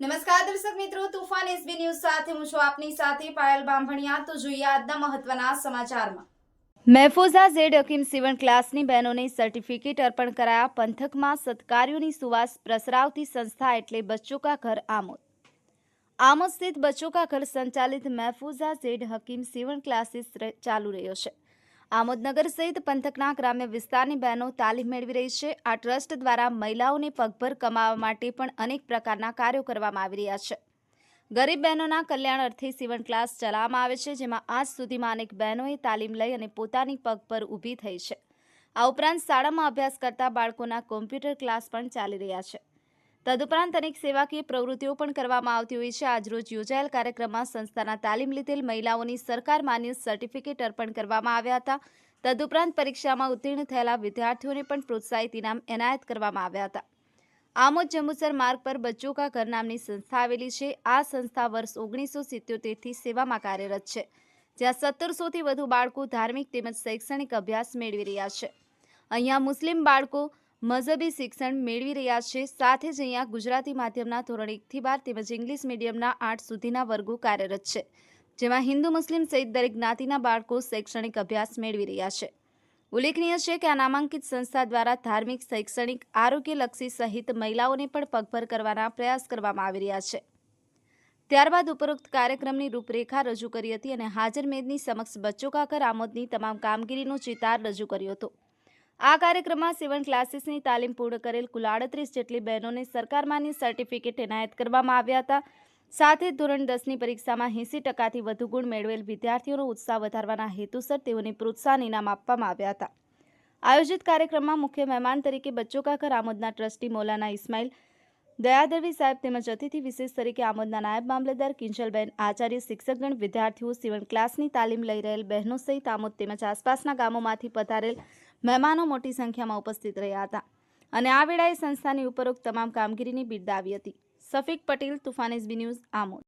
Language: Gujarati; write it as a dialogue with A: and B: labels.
A: નમસ્કાર દર્શક મિત્રો, તુફાન એસબી ન્યૂઝ સાથે હું છું આપની સાથે પાયલ બાંભણિયા. તો જોઈએ આજના મહત્વના સમાચારમાં. મહેફૂઝા ઝેડ હકીમ સીવણ ક્લાસની બહેનોને સર્ટિફિકેટ અર્પણ કરાયા. પંથકમાં સત્કાર્યોની સુવાસ પ્રસરાવતી સંસ્થા એટલે બચ્ચો કા ઘર આમોદ. આમોદ સ્થિત બચ્ચો કા ઘર સંચાલિત મહેફૂઝા ઝેડ હકીમ સીવણ ક્લાસીસ ચાલુ રહ્યો છે. આમોદનગર સહિત પંથકના ગ્રામ્ય વિસ્તારની બહેનો તાલીમ મેળવી રહી છે. આ ટ્રસ્ટ દ્વારા મહિલાઓને પગભર કમાવા માટે પણ અનેક પ્રકારના કાર્યો કરવામાં આવી રહ્યા છે. ગરીબ બહેનોના કલ્યાણ અર્થે સીવણ ક્લાસ ચલાવવામાં આવે છે, જેમાં આજ સુધીમાં અનેક બહેનોએ તાલીમ લઈ અને પોતાની પગ પર ઊભી થઈ છે. આ ઉપરાંત શાળામાં અભ્યાસ કરતા બાળકોના કોમ્પ્યુટર ક્લાસ પણ ચાલી રહ્યા છે. તદુપરાંત અનેક સેવાકીય પ્રવૃત્તિઓ પણ કરવામાં આવતી હોય છે. આજરોજ યોજાયેલ કાર્યક્રમમાં સંસ્થાના તાલીમ લીધેલ મહિલાઓની સરકાર માન્ય સર્ટિફિકેટ અર્પણ કરવામાં આવ્યા હતા. તદુપરાંત પરીક્ષામાં ઉત્તીર્ણ થયેલા વિદ્યાર્થીઓને પણ પ્રોત્સાહિત ઇનામ એનાયત કરવામાં આવ્યા હતા. આમોદ જંબુસર માર્ગ પર બચ્ચો કા ઘર નામની સંસ્થા આવેલી છે. આ સંસ્થા વર્ષ ઓગણીસો સિત્યોતેરથી સેવામાં કાર્યરત છે, જ્યાં સત્તરસોથી વધુ બાળકો ધાર્મિક તેમજ શૈક્ષણિક અભ્યાસ મેળવી રહ્યા છે. અહીંયા મુસ્લિમ બાળકો મઝહબી શિક્ષણ મેળવી રહ્યા છે. સાથે જ અહીંયા ગુજરાતી માધ્યમના ધોરણ એકથી બાર તેમજ ઇંગ્લિશ મીડિયમના આઠ સુધીના વર્ગો કાર્યરત છે, જેમાં હિન્દુ, મુસ્લિમ સહિત દરેક જ્ઞાતિના બાળકો શૈક્ષણિક અભ્યાસ મેળવી રહ્યા છે. ઉલ્લેખનીય છે કે આ નામાંકિત સંસ્થા દ્વારા ધાર્મિક, શૈક્ષણિક, આરોગ્યલક્ષી સહિત મહિલાઓને પણ પગભર કરવાના પ્રયાસ કરવામાં આવી રહ્યા છે. ત્યારબાદ ઉપરોક્ત કાર્યક્રમની રૂપરેખા રજૂ કરી હતી અને હાજર મેદની સમક્ષ બચ્ચો કાકર આમોદની તમામ કામગીરીનો ચિતાર રજૂ કર્યો હતો. આ કાર્યક્રમમાં સેવન ક્લાસીસની તાલીમ પૂર્ણ કરેલ કુલ આડત્રીસ જેટલી બહેનોને સરકારમાંની સર્ટિફિકેટ એનાયત કરવામાં આવ્યા હતા. સાથે ધોરણ દસની પરીક્ષામાં એંસી ટકાથી વધુ ગુણ મેળવેલ વિદ્યાર્થીઓનો ઉત્સાહ વધારવાના હેતુસર તેઓને પ્રોત્સાહન ઇનામ આપવામાં આવ્યા હતા. આયોજિત કાર્યક્રમમાં મુખ્ય મહેમાન તરીકે બચ્ચો કાકર આમોદના ટ્રસ્ટી મૌલાના ઇસ્માઇલ દયાદરવી સાહેબ તેમજ અતિથિ વિશેષ તરીકે આમોદના નાયબ મામલતદાર કિંજલબેન આચાર્ય શિક્ષકગણ વિદ્યાર્થીઓ સીવણ ક્લાસની તાલીમ લઈ રહેલ બહેનો સહિત આમોદ તેમજ આસપાસના ગામોમાંથી પધારેલ મહેમાનો મોટી સંખ્યામાં ઉપસ્થિત રહ્યા હતા અને આ વેળાએ સંસ્થાની ઉપરોક્ત તમામ કામગીરીની બિરદાવી હતી. Safik Patel Tufan SB news, Amod.